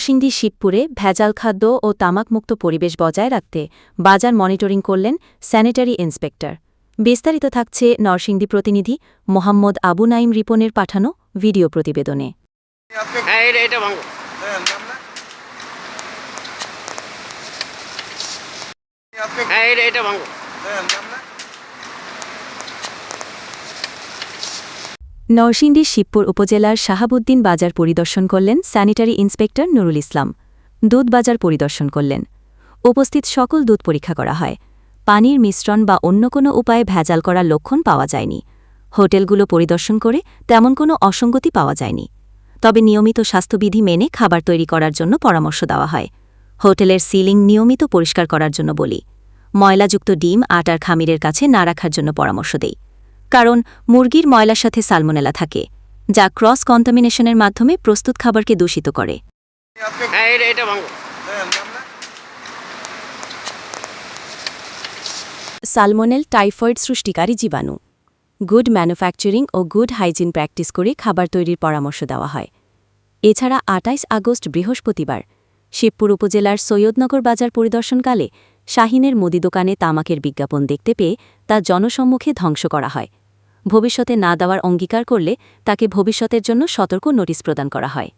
নরসিংদী শিবপুরে ভেজাল খাদ্য ও তামাকমুক্ত পরিবেশ বজায় রাখতে বাজার মনিটরিং করলেন স্যানিটারি ইন্সপেক্টর। বিস্তারিত থাকছে নরসিংদী প্রতিনিধি মোহাম্মদ আবু নাইম রিপনের পাঠানো ভিডিও প্রতিবেদনে। হ্যাঁ এটা এটা ভাঙো হ্যাঁ এটা এটা ভাঙো নরসিংদী শিবপুর উপজেলার শাহাবুদ্দিন বাজার পরিদর্শন করলেন স্যানিটারি ইন্সপেক্টর নুরুল ইসলাম। দুধ বাজার পরিদর্শন করলেন। উপস্থিত সকল দুধ পরীক্ষা করা হয়। পানির মিশ্রণ বা অন্য কোনো উপায়ে ভেজাল করার লক্ষণ পাওয়া যায়নি। হোটেলগুলো পরিদর্শন করে তেমন কোনো অসঙ্গতি পাওয়া যায়নি। তবে নিয়মিত স্বাস্থ্যবিধি মেনে খাবার তৈরি করার জন্য পরামর্শ দেওয়া হয়। হোটেলের সিলিং নিয়মিত পরিষ্কার করার জন্য বলি। ময়লাযুক্ত ডিম, আটার খামিরের কাছে না রাখার জন্য পরামর্শ দেই। কারণ মুরগির ময়লার সাথে সালমোনেলা থাকে যা ক্রস কন্টামিনেশনের মাধ্যমে প্রস্তুত খাবারকে দূষিত করে। হ্যাঁ সালমোনেল টাইফয়েড সৃষ্টিকারী জীবাণু। গুড ম্যানুফ্যাকচারিং ও গুড হাইজিন প্র্যাকটিস করে খাবার তৈরির পরামর্শ দেওয়া হয়। এছাড়া আটাইশ আগস্ট বৃহস্পতিবার শিবপুর উপজেলার সৈয়দনগর বাজার পরিদর্শনকালে শাহিনের মুদি দোকানে তামাকের বিজ্ঞাপন দেখতে পেয়ে তা জনসম্মুখে ধ্বংস করা হয়। ভবিষ্যতে না দেওয়ার অঙ্গীকার করলে তাকে ভবিষ্যতের জন্য সতর্ক নোটিশ প্রদান করা হয়।